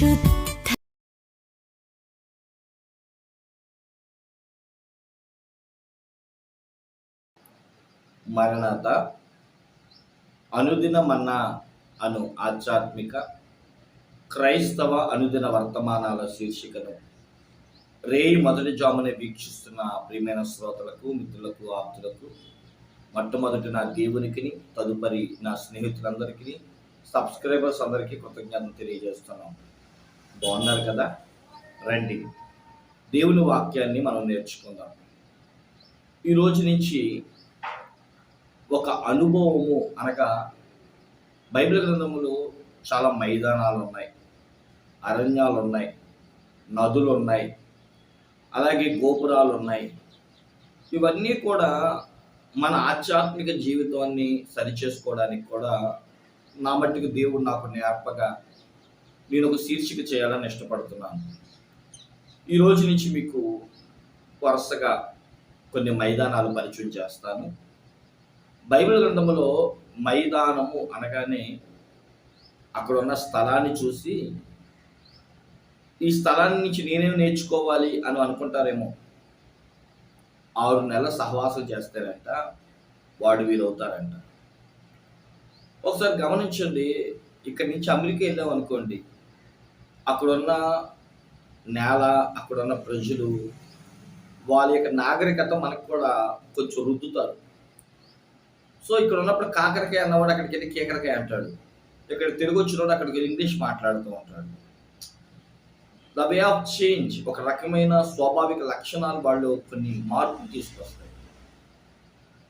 పరిశుద్ధ మరణత అనుదిన మన్నా అను ఆధ్యాత్మిక క్రైస్తవ అనుదిన వర్తమానాల శీర్షికను. రేయి మొదటి జామునే వీక్షిస్తున్న ప్రియమైన శ్రోతలకు మిత్రులకు ఆప్తులకు మొట్టమొదటి నా దేవునికి తదుపరి నా స్నేహితులందరికీ సబ్స్క్రైబర్స్ అందరికీ కృతజ్ఞతలు తెలియజేస్తున్నాం. బాగున్నారు కదా? రండి. దేవుని వాక్యాన్ని మనం నేర్చుకుందాం. ఈ రోజు నుంచి ఒక అనుభవము అనగా బైబిల్ గ్రంథములో చాలా మైదానాలు ఉన్నాయి అరణ్యాలు ఉన్నాయి నదులు ఉన్నాయి అలాగే గోపురాలు ఉన్నాయి ఇవన్నీ కూడా మన ఆధ్యాత్మిక జీవితాన్ని సరిచేసుకోవడానికి కూడా నా మట్టుకు దేవుడు నాకు నేర్పగా నేను ఒక శీర్షిక చేయాలని ఇష్టపడుతున్నాను. ఈ రోజు నుంచి మీకు వరుసగా కొన్ని మైదానాలు పరిచయం చేస్తాను. బైబిల్ గ్రంథంలో మైదానము అనగానే అక్కడ ఉన్న స్థలాన్ని చూసి ఈ స్థలాన్ని నుంచి నేనేం నేర్చుకోవాలి అని అనుకుంటారేమో. ఆరు నెలల సహవాసం చేస్తారంట వాడు వీలవుతారంట. ఒకసారి గమనించండి ఇక్కడి నుంచి అమెరికా వెళ్ళాం అనుకోండి అక్కడున్న నేల అక్కడున్న ప్రజలు వాళ్ళ యొక్క నాగరికత మనకు కూడా కొంచెం రుద్దుతారు. సో ఇక్కడ ఉన్నప్పుడు కాకరకాయ అన్నవాడు అక్కడికి వెళ్ళి కేకరకాయ అంటాడు. ఇక్కడ తెలుగు వచ్చినవాడు అక్కడికి వెళ్ళి ఇంగ్లీష్ మాట్లాడుతూ ఉంటాడు. ద వే ఆఫ్ చేంజ్ ఒక రకమైన స్వాభావిక లక్షణాలు వాళ్ళు కొన్ని మార్పులు తీసుకొస్తాయి.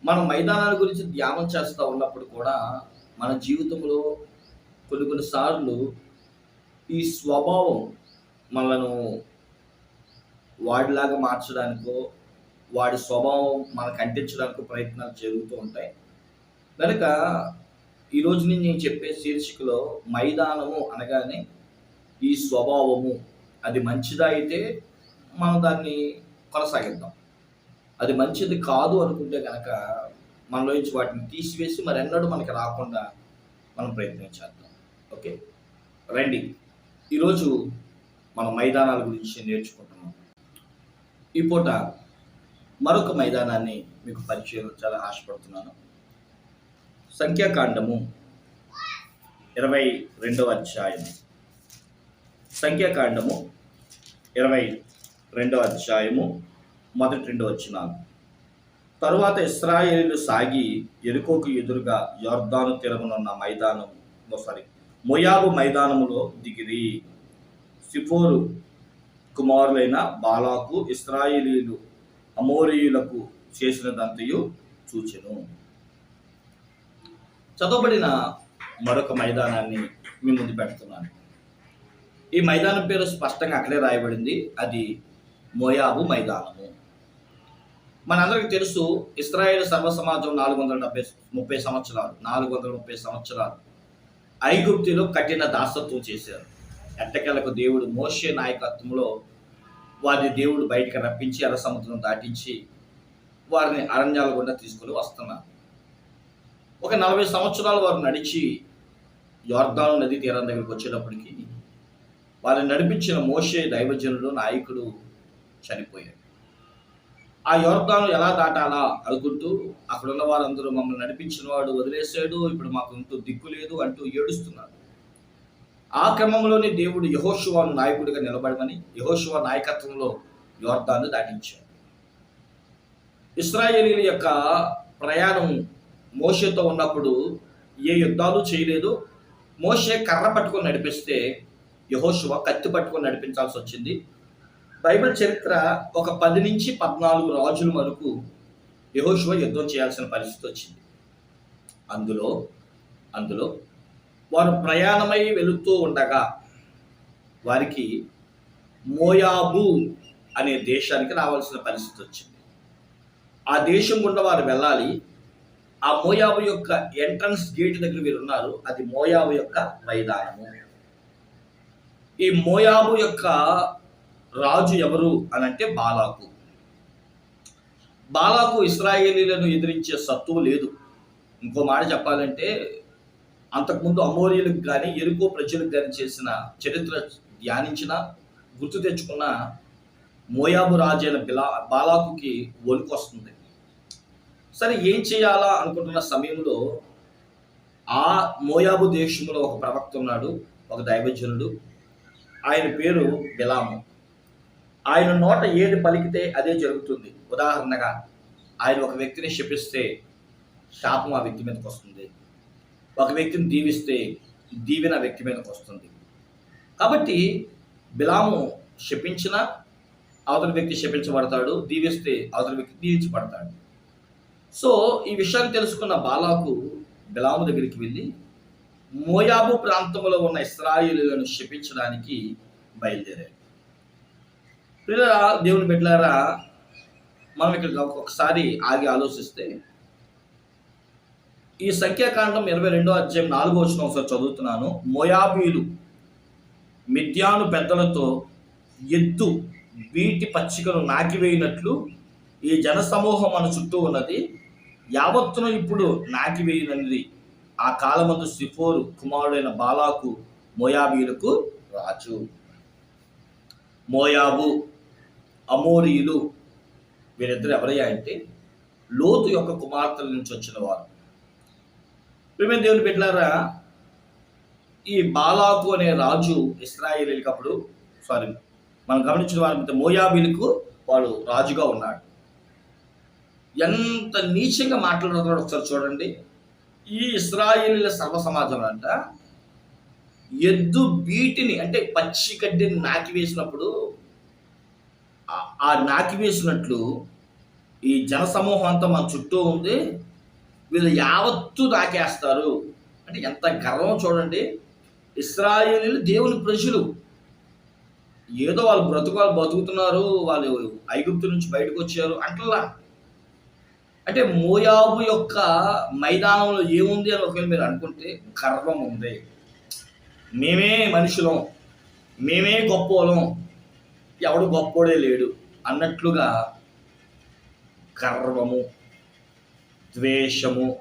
మనం మైదానాల గురించి ధ్యానం చేస్తూ ఉన్నప్పుడు కూడా మన జీవితంలో కొన్ని కొన్నిసార్లు ఈ స్వభావం మనను వాడిలాగా మార్చడానికో వాడి స్వభావం మనకు అంటించడానికి ప్రయత్నాలు జరుగుతూ ఉంటాయి. కనుక ఈరోజు నేను నేను చెప్పే శీర్షికలో మైదానము అనగానే ఈ స్వభావము. అది మంచిదా అయితే మనం దాన్ని కొనసాగిద్దాం. అది మంచిది కాదు అనుకుంటే కనుక మనలో నుంచి వాటిని తీసివేసి మరి ఎన్నడూ మనకి రాకుండా మనం ప్రయత్నం చేద్దాం. ఓకే? రండి. ఈరోజు మన మైదానాల గురించి నేర్చుకుంటున్నాం. ఈ పూట మరొక మైదానాన్ని మీకు పరిచయం చాలా ఆశపడుతున్నాను. సంఖ్యాకాండము ఇరవై రెండవ అధ్యాయం సంఖ్యాకాండము ఇరవై రెండవ అధ్యాయము మొదటి రెండు వచ్చినాలు తరువాత ఇస్రాయేలీలు సాగి ఎరుకోకు ఎదురుగా యోర్ధాను తీరమునున్న మైదానం సారీ మొయాబు మైదానములో దిగిరి. సిఫోరు కుమారులైన బాలాకు ఇస్రాయేలీలు అమోరీయులకు చేసినదంతయు చూచెను. చదవబడిన మరొక మైదానాన్ని మీ ముందు పెడుతున్నాను. ఈ మైదానం పేరు స్పష్టంగా అక్కడే రాయబడింది. అది మోయాబు మైదానము. మనందరికీ తెలుసు ఇస్రాయేల్ సర్వ సమాజం నాలుగు వందల డెబ్బై ముప్పై సంవత్సరాలు నాలుగు వందల ముప్పై సంవత్సరాలు ఐగుప్తిలో కఠిన దాసత్వం చేశారు. ఎట్టకెళ్ళకు దేవుడు మోషే నాయకత్వంలో వారిని దేవుడు బయటకు రప్పించి అర సముద్రం దాటించి వారిని అరణ్యాల గుండా తీసుకుని వస్తున్నారు. ఒక నలభై సంవత్సరాలు వారు నడిచి యోర్దాను నది తీరం దగ్గరికి వచ్చేటప్పటికి వారిని నడిపించిన మోషే దైవజనుడు నాయకుడు చనిపోయారు ఆ యోర్దాను ఎలా దాటాలా అనుకుంటూ అక్కడున్న వారందరూ మమ్మల్ని నడిపించిన వాడు వదిలేశాడు. ఇప్పుడు మాకు ఇంటూ దిక్కు లేదు అంటూ ఏడుస్తున్నారు. ఆ క్రమంలోనే దేవుడు యహోశివాను నాయకుడిగా నిలబడమని యహోశివ నాయకత్వంలో యోర్దాను దాటించాడు. ఇస్రాయేలీల యొక్క ప్రయాణం మోషతో ఉన్నప్పుడు ఏ యుద్ధాలు చేయలేదు. మోషే కర్ర పట్టుకొని నడిపిస్తే యహోశివ కత్తి పట్టుకొని నడిపించాల్సి వచ్చింది. బైబిల్ చరిత్ర ఒక పది నుంచి పద్నాలుగు రాజుల వరకు యహోశివ యుద్ధం చేయాల్సిన పరిస్థితి వచ్చింది. అందులో అందులో వారు ప్రయాణమై వెళుతూ ఉండగా వారికి మోయాబు అనే దేశానికి రావాల్సిన పరిస్థితి వచ్చింది. ఆ దేశం గుండా వారు వెళ్ళాలి. ఆ మోయాబు యొక్క ఎంట్రన్స్ గేట్ దగ్గర వీరు ఉన్నారు. అది మోయాబు యొక్క మైదానము. ఈ మోయాబు యొక్క రాజు ఎవరు అని అంటే బాలాకు. బాలాకు ఇస్రాయేలీలను ఎదిరించే సత్తువు లేదు. ఇంకో మాట చెప్పాలంటే అంతకుముందు అమోరియలకు కానీ ఎరుకో ప్రజలకు కానీ చేసిన చరిత్ర ధ్యానించిన గుర్తు తెచ్చుకున్న మోయాబు రాజు అయిన బిలా బాలాకుకి వణుకు వస్తుంది. సరే ఏం చేయాలా అనుకుంటున్న సమయంలో ఆ మోయాబు దేశంలో ఒక ప్రవక్త ఉన్నాడు ఒక దైవజనుడు. ఆయన పేరు బిలాము. ఆయన నోట ఏది పలికితే అదే జరుగుతుంది. ఉదాహరణగా ఆయన ఒక వ్యక్తిని శపిస్తే శాపం ఆ వ్యక్తి మీదకి వస్తుంది. ఒక వ్యక్తిని దీవిస్తే దీవెన వ్యక్తి మీదకి వస్తుంది. కాబట్టి బిలాము శపించిన అవతల వ్యక్తి శపించబడతాడు దీవిస్తే అవతల వ్యక్తి దీవించబడతాడు. సో ఈ విషయాన్ని తెలుసుకున్న బాలాకు బిలాము దగ్గరికి వెళ్ళి మోయాబు ప్రాంతంలో ఉన్న ఇస్రాయిలను శపించడానికి బయలుదేరాడు. పిల్లల దేవుని బిడ్డలారా మనం ఇక్కడ ఒకసారి ఆగి ఆలోచిస్తే ఈ సంఖ్యాకాండం ఇరవై రెండో అధ్యాయం నాలుగో వచ్చిన ఒకసారి చదువుతున్నాను. మోయాబీలు మిథ్యాను పెద్దలతో ఎద్దు వీటి పచ్చికను నాకివేయినట్లు ఈ జన సమూహం మన చుట్టూ ఉన్నది. యావత్తును ఇప్పుడు నాకివేయినది ఆ కాలమందు సిఫోరు కుమారుడైన బాలాకు మోయాబీలకు రాజు. మోయాబు అమోరీయులు వీరిద్దరు ఎవరయ్యా అంటే లోతు యొక్క కుమార్తెల నుంచి వచ్చిన వారు. ప్రేమ దేవుని బిడ్డలారా ఈ బాలాకు అనే రాజు ఇస్రాయేలీలకు అప్పుడు సారీ మనం గమనించిన వారి మోయాబీలకు వాడు రాజుగా ఉన్నాడు. ఎంత నీచంగా మాట్లాడుతున్నాడు ఒకసారి చూడండి. ఈ ఇస్రాయేలీల సర్వ సమాజం అంట ఎద్దు బీటిని అంటే పచ్చి గడ్డిని నాకి వేసినప్పుడు ఆ- నాకి వేసినట్లు ఈ జన సమూహం అంతా మన చుట్టూ ఉంది. వీళ్ళు యావత్తు నాకేస్తారు. అంటే ఎంత గర్వం చూడండి. ఇస్రాయేలీలు దేవుని ప్రజలు. ఏదో వాళ్ళు బ్రతుకు వాళ్ళు బతుకుతున్నారు. వాళ్ళు ఐగుప్తు నుంచి బయటకు వచ్చారు అంటలా. అంటే మోయాబు యొక్క మైదానంలో ఏముంది అని ఒకవేళ మీరు అనుకుంటే గర్వం ఉంది. మేమే మనుషులం. మేమే గొప్పోలం. ఎవడు గొప్పోడే లేడు అన్నట్లుగా గర్వము ద్వేషము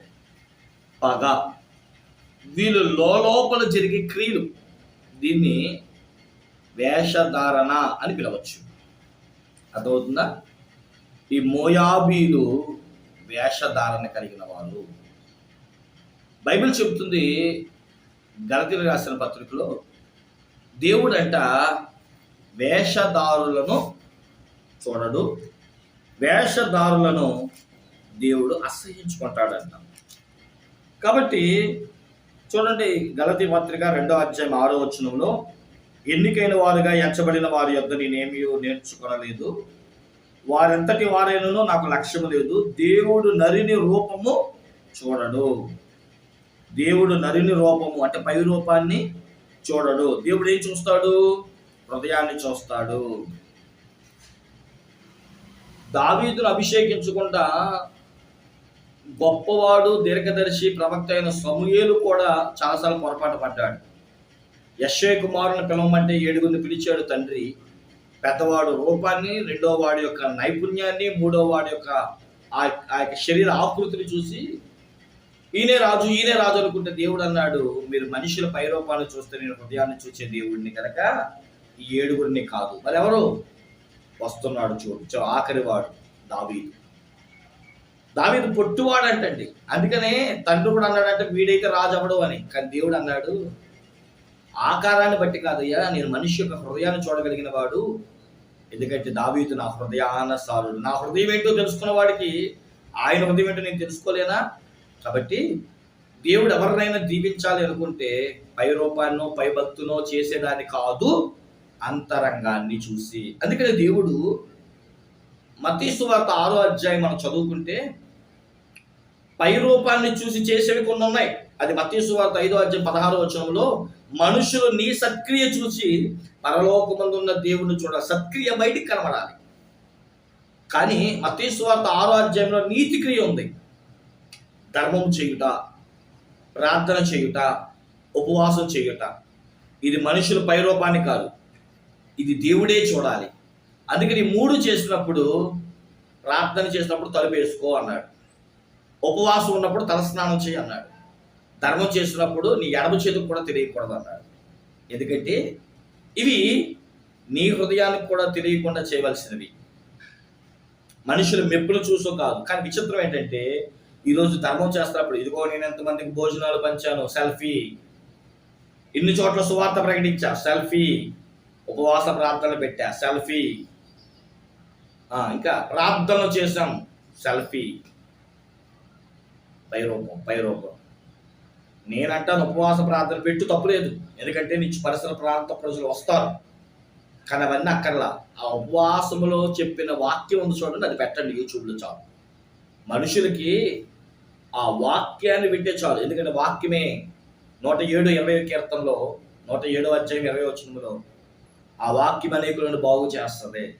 పగ వీళ్ళు లోపల జరిగే క్రియలు. దీన్ని వేషధారణ అని పిలవచ్చు. అర్థమవుతుందా? ఈ మోయాబీలు వేషధారణ కలిగిన వాళ్ళు. బైబిల్ చెబుతుంది గలతీలు రాసిన పత్రికలో దేవుడంట వేషధారులను చూడడు. వేషధారులను దేవుడు అసహించుకుంటాడంట కాబట్టి చూడండి గలతి పత్రిక రెండో అధ్యాయం ఆరో వచనంలో ఎన్నికైన వారుగా ఎంచబడిన వారి యొద్ద నేనేమీ నేర్చుకోనలేదు. వారెంతటి వారైనను నాకు లక్ష్యం లేదు. దేవుడు నరిని రూపము చూడడు. దేవుడు నరిని రూపము అంటే పై రూపాన్ని చూడడు. దేవుడు ఏం చూస్తాడు? హృదయాన్ని చూస్తాడు. దావీదును అభిషేకించకుండా గొప్పవాడు దీర్ఘదర్శి ప్రవక్త అయిన సమూయేలు కూడా చాలాసార్లు పొరపాటు పడ్డాడు. యశ్వే కుమారుని పిలవమంటే ఏడుగురిని పిలిచాడు తండ్రి. పెద్దవాడు రూపాన్ని రెండో వాడి యొక్క నైపుణ్యాన్ని మూడో వాడి యొక్క ఆ యొక్క శరీర ఆకృతిని చూసి ఈయనే రాజు ఈయనే రాజు అనుకుంటే దేవుడు అన్నాడు మీరు మనుషుల పైరూపాన్ని చూస్తే నేను హృదయాన్ని చూసే దేవుడిని కనుక ఈ ఏడుగురిని కాదు. మరి ఎవరు వస్తున్నాడు చూడు. చూ ఆఖరి వాడు దావీదు. దావీదు పొట్టువాడంటండి. అందుకనే తండ్రి కూడా అన్నాడంటే వీడైతే రాజు అవడు అని. కానీ దేవుడు అన్నాడు ఆకారాన్ని బట్టి కాదయ్యా నేను మనిషి యొక్క హృదయాన్ని చూడగలిగిన వాడు. ఎందుకంటే దావీదు నా హృదయానసారుడు. నా హృదయం ఏంటో తెలుసుకున్న వాడికి ఆయన హృదయం ఏంటో నేను తెలుసుకోలేనా? కాబట్టి దేవుడు ఎవరినైనా దీవించాలి అనుకుంటే పై రూపాన్నో పై భక్తునో చేసేదాన్ని కాదు. అంతరంగాన్ని చూసి. అందుకనే దేవుడు మతీసు వార్త ఆరో అధ్యాయం మనం చదువుకుంటే పై రూపాన్ని చూసి చేసేవి కొన్ని ఉన్నాయి. అది మతీసు వార్త ఐదో అధ్యాయం పదహారో వచనంలో మనుషులు నీ సత్క్రియ చూసి పరలోకమందు ఉన్న దేవుని చూడ సత్క్రియ బయటికి కనబడాలి. కానీ మతీసు వార్త ఆరో అధ్యాయంలో నీతి క్రియ ఉంది. ధర్మం చేయుట ప్రార్థన చేయుట ఉపవాసం చేయుట. ఇది మనుషుల పై రూపాన్ని కాదు. ఇది దేవుడే చూడాలి. అందుకని మూడు చేసినప్పుడు ప్రార్థన చేసినప్పుడు తలుపు వేసుకో అన్నాడు. ఉపవాసం ఉన్నప్పుడు తలస్నానం చేయి అన్నాడు. ధర్మం చేసినప్పుడు నీ ఎడమ చేతికి కూడా తెలియకూడదు అన్నాడు. ఎందుకంటే ఇవి నీ హృదయానికి కూడా తెలియకుండా చేయవలసినవి. మనుషులు మెప్పులు చూసో కాదు. కానీ విచిత్రం ఏంటంటే ఈరోజు ధర్మం చేస్తున్నప్పుడు ఇదిగో నేను ఎంతమందికి భోజనాలు పంచాను సెల్ఫీ. ఇన్ని చోట్ల సువార్త ప్రకటించా సెల్ఫీ. ఉపవాస ప్రార్థనలు పెట్టా సెల్ఫీ. ఇంకా ప్రార్థనలు చేశాం సెల్ఫీ. పైరూపం పైరూపం. నేనంటాను ఉపవాస ప్రార్థన పెట్టు తప్పులేదు ఎందుకంటే నుంచి పరిసర ప్రాంత ప్రజలు వస్తారు. కానీ అవన్నీ అక్కర్లా. ఆ ఉపవాసములో చెప్పిన వాక్యం ఉంది చూడండి అది పెట్టండి యూట్యూబ్లో చాలు. మనుషులకి ఆ వాక్యాన్ని వింటే చాలు. ఎందుకంటే వాక్యమే నూట ఏడు ఇరవై కీర్తనలో నూట ఏడో అధ్యాయం ఇరవై వచ్చినంలో ఆ వాక్యం అనేకులను బాగు చేస్తుంది.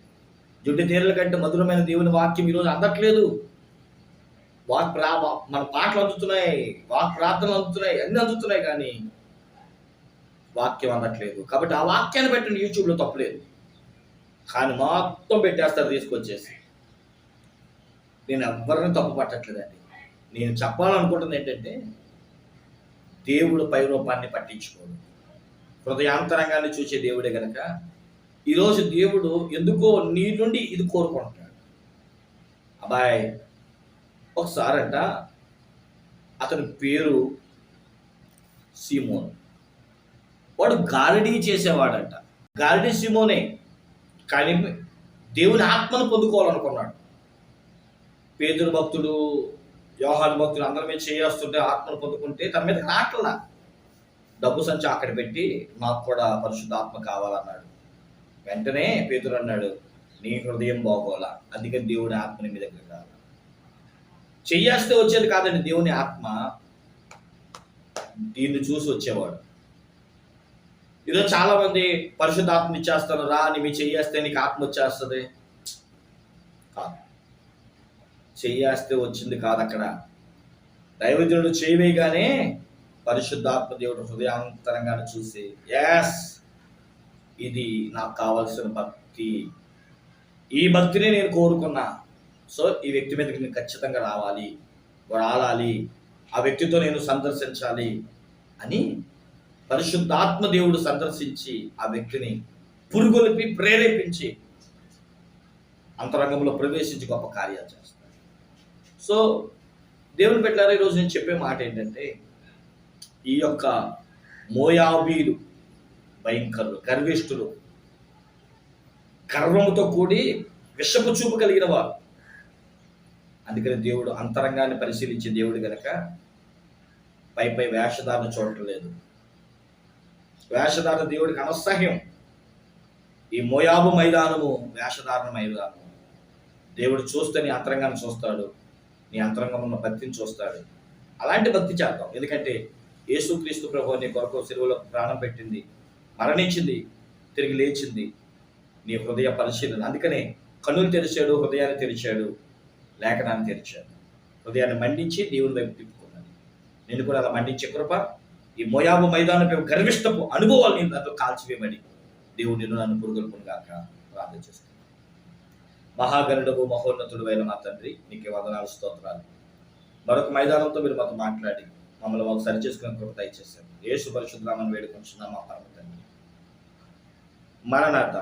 జుట్టు తీరల కంటే మధురమైన దేవుని వాక్యం ఈరోజు అందట్లేదు. వాక్ ప్రా మన పాటలు అందుతున్నాయి వాక్ ప్రార్థనలు అందుతున్నాయి అన్ని అందుతున్నాయి కానీ వాక్యం అందట్లేదు. కాబట్టి ఆ వాక్యాన్ని పెట్టండి యూట్యూబ్లో తప్పలేదు. కానీ మొత్తం పెట్టేస్తారు తీసుకొచ్చేసి. నేను ఎవరిని తప్పు పట్టట్లేదండి. నేను చెప్పాలనుకుంటుంది ఏంటంటే దేవుడు పైరూపాన్ని పట్టించుకోడు. హృదయాంతరంగాన్ని చూసే దేవుడే గనక ఈరోజు దేవుడు ఎందుకో నీ నుండి ఇది కోరుకుంటాడు అబ్బాయి ఒకసారంట అతని పేరు సీమోన్. వాడు గారడీ చేసేవాడంట. గారడీ సీమోనే కానీ దేవుని ఆత్మను పొందుకోవాలనుకున్నాడు. పేదరు భక్తుడు వ్యవహార భక్తులు అందరి మీద చేస్తుంటే ఆత్మను పొందుకుంటే తన మీద రాట్లా. డబ్బు సంచి అక్కడ పెట్టి నాకు కూడా పరిశుద్ధాత్మ కావాలన్నాడు. వెంటనే పేతురు అన్నాడు నీ హృదయం బాగోలా అందుకని దేవుడి ఆత్మని మీ దగ్గర కాదు చెయ్యేస్తే వచ్చేది కాదండి దేవుని ఆత్మ. దీన్ని చూసి వచ్చేవాడు. ఈరోజు చాలా మంది పరిశుద్ధాత్మ ఇచ్చేస్తాను రా అని మీ చెయ్యేస్తే నీకు ఆత్మ వచ్చేస్తుంది. కాదు. చెయ్యేస్తే వచ్చింది కాదు అక్కడ. దైవజనుడు చేయవేగానే పరిశుద్ధాత్మ దేవుడు హృదయాంతరంగా చూసి యాస్ ఇది నాకు కావాల్సిన భక్తి. ఈ భక్తిని నేను కోరుకున్నా. సో ఈ వ్యక్తి మీదకి నేను ఖచ్చితంగా రావాలి. రాలాలి ఆ వ్యక్తితో నేను సందర్శించాలి అని పరిశుద్ధాత్మ దేవుడు సందర్శించి ఆ వ్యక్తిని పురుగొలిపి ప్రేరేపించి అంతరంగంలో ప్రవేశించి గొప్ప కార్యాలు చేస్తాడు. సో దేవుని పెట్టారా ఈరోజు నేను చెప్పే మాట ఏంటంటే ఈ యొక్క మోయాబీలు భయంకరులు గర్విష్ఠులు. గర్వంతో కూడి విషపు చూపు కలిగిన వారు. అందుకని దేవుడు అంతరంగాన్ని పరిశీలించే దేవుడు గనక పై పై వేషధారణ చూడటం లేదు. వేషధారణ దేవుడికి అనసహ్యం. ఈ మోయాబు మైదానము వేషధారణ మైదానము. దేవుడు చూస్తే నీ అంతరంగాన్ని చూస్తాడు. నీ అంతరంగం ఉన్న భక్తిని చూస్తాడు. అలాంటి భక్తి చేద్దాం. ఎందుకంటే యేసుక్రీస్తు ప్రభు నీ కొరకు సెలవులో ప్రాణం పెట్టింది మరణించింది తిరిగి లేచింది. నీ హృదయ పరిశీలన. అందుకనే కన్నులు తెరిచాడు హృదయాన్ని తెరిచాడు లేఖనాన్ని తెరిచాడు. హృదయాన్ని మండించి దేవుని వైపు తిప్పుకున్నాను నేను కూడా అలా మండించే కృప ఈ మోయాబు మైదానం గర్విష్టపు అనుభవాలు నేను దాంట్లో కాల్చివేయమని దేవుడు నిన్ను నన్ను పురుగొల్పును గాక ప్రార్థన చేస్తాను మహాగరుడవు మహోన్నతుడు అయిన మా తండ్రి నీకే వందనాలు స్తోత్రాలు. మరొక మైదానంతో మీరు మాతో మాట్లాడి మమ్మల్ని మాకు సరి చేసుకునే కృప దయచేశారు యేసు పరిశుద్ధరామని వేడుకుంటున్నాం మా పరమ తండ్రి. మరణాత